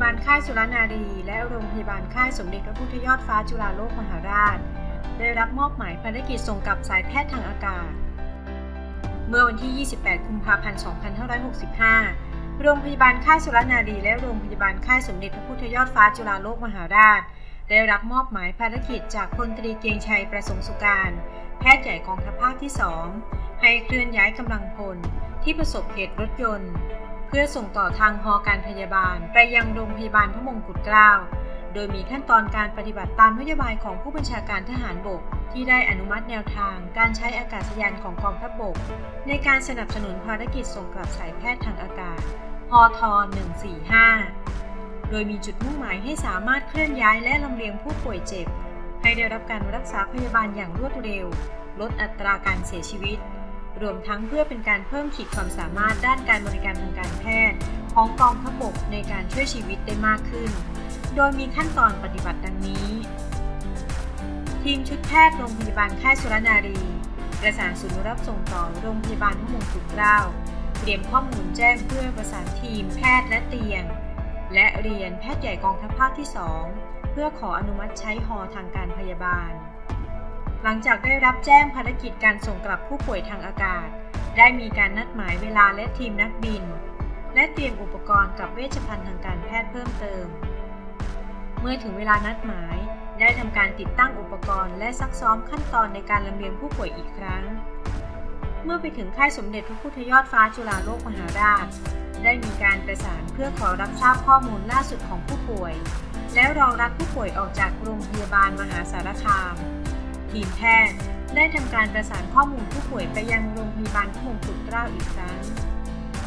าบาลค่ายสุรนารี และโรงพยาบาลค่ายสมเด็จพระพุทธยอดฟ้าจุฬาโลกมหาราช ได้รับมอบหมายภารกิจส่งกลับสายแพทย์ทางอากาศ เมื่อวันที่ 28 กุมภาพันธ์ 2565 โรงพยาบาลค่ายสุรนารี และโรงพยาบาลค่ายสมเด็จพระพุทธยอดฟ้าจุฬาโลกมหาราช ได้รับมอบหมายภารกิจจากพลตรีเกียงชัยประสงค์สุการ แพทย์ใหญ่กองทัพภาคที่ 2 ให้เคลื่อนย้ายกำลังพลที่ประสบเหตุรถยนต์ เพื่อส่งต่อทางฮอการพยาบาลไปยังโรงพยาบาลพระมงกุฎเกล้า โดยมีขั้นตอนการปฏิบัติตามนโยบายของผู้บัญชาการทหารบก ที่ได้อนุมัติแนวทางการใช้อากาศยานของกองทัพบกในการสนับสนุนภารกิจส่งกลับสายแพทย์ทางอากาศฮอท145 โดยมีจุดมุ่งหมายให้สามารถเคลื่อนย้ายและลำเลียงผู้ป่วยเจ็บ ให้ได้รับการรักษาพยาบาลอย่างรวดเร็ว ลดอัตราการเสียชีวิต รวมทั้งเพื่อเป็นการเพิ่มขีดความสามารถด้านการบริการทางการแพทย์ ของกองทัพบกในการช่วยชีวิตได้มากขึ้น โดยมีขั้นตอนปฏิบัติดังนี้ ทีมชุดแพทย์โรงพยาบาลค่ายสุรนารี ประสานศูนย์รับส่งต่อโรงพยาบาลพระมงกุฎเกล้าเตรียมข้อมูลแจ้งเพื่อประสานทีมแพทย์และเตียง และเรียนแพทย์ใหญ่กองทัพภาคที่ 2 เพื่อขออนุมัติใช้ฮอทางการพยาบาล ลังจากได้รับแจ้งภารกิจการส่งกลับผู้ป่วยทางอากาศ ได้มีการนัดหมายเวลาและทีมนักบิน และเตรียมอุปกรณ์กับเวชภัณฑ์ทางการแพทย์เพิ่มเติม เมื่อถึงเวลานัดหมาย ได้ทำการติดตั้งอุปกรณ์และซักซ้อมขั้นตอนในการลำเลียงผู้ป่วยอีกครั้ง เมื่อไปถึงค่ายสมเด็จพระพุทธยอดฟ้าจุฬาโลกมหาราช ได้มีการประสานเพื่อขอรับทราบข้อมูลล่าสุดของผู้ป่วย แล้วรองรับผู้ป่วยออกจากโรงพยาบาลมหาสารคาม ทีมแพทย์ ได้ทำการประสานข้อมูลผู้ป่วยไปยังโรงพยาบาลพระมงกุฎเกล้าอีกครั้ง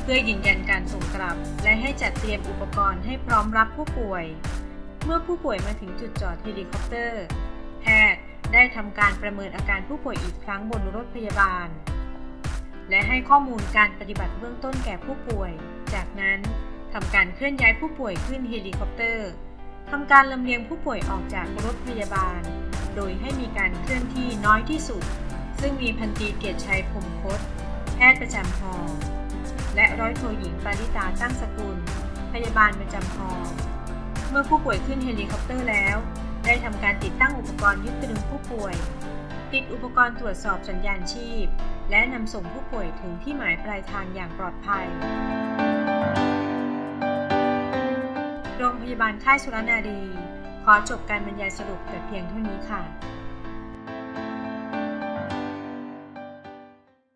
เพื่อยืนยันการส่งกลับ และให้จัดเตรียมอุปกรณ์ให้พร้อมรับผู้ป่วย เมื่อผู้ป่วยมาถึงจุดจอดเฮลิคอปเตอร์ แพทย์ได้ทำการประเมินอาการผู้ป่วยอีกครั้งบนรถพยาบาล และให้ข้อมูลการปฏิบัติเบื้องต้นแก่ผู้ป่วย จากนั้นทำการเคลื่อนย้ายผู้ป่วยขึ้นเฮลิคอปเตอร์ทำการลำเลียงผู้ป่วยออกจากรถพยาบาล โดยให้มีการเคลื่อนที่น้อยที่สุด ซึ่งมีพันตีเกียรติชัยพรมคต แพทย์ประจำฮอและร้อยโทหญิงปาริตาตั้งสกุล พยาบาลประจำฮอเมื่อผู้ป่วยขึ้นเฮลิคอปเตอร์แล้ว ได้ทำการติดตั้งอุปกรณ์ยึดตรึงผู้ป่วย ติดอุปกรณ์ตรวจสอบสัญญาณชีพ และนำส่งผู้ป่วยถึงที่หมายปลายทางอย่างปลอดภัยโรงพยาบาลค่ายสุรนารี ขอจบการบรรยายสรุปแต่เพียงเท่านี้ค่ะ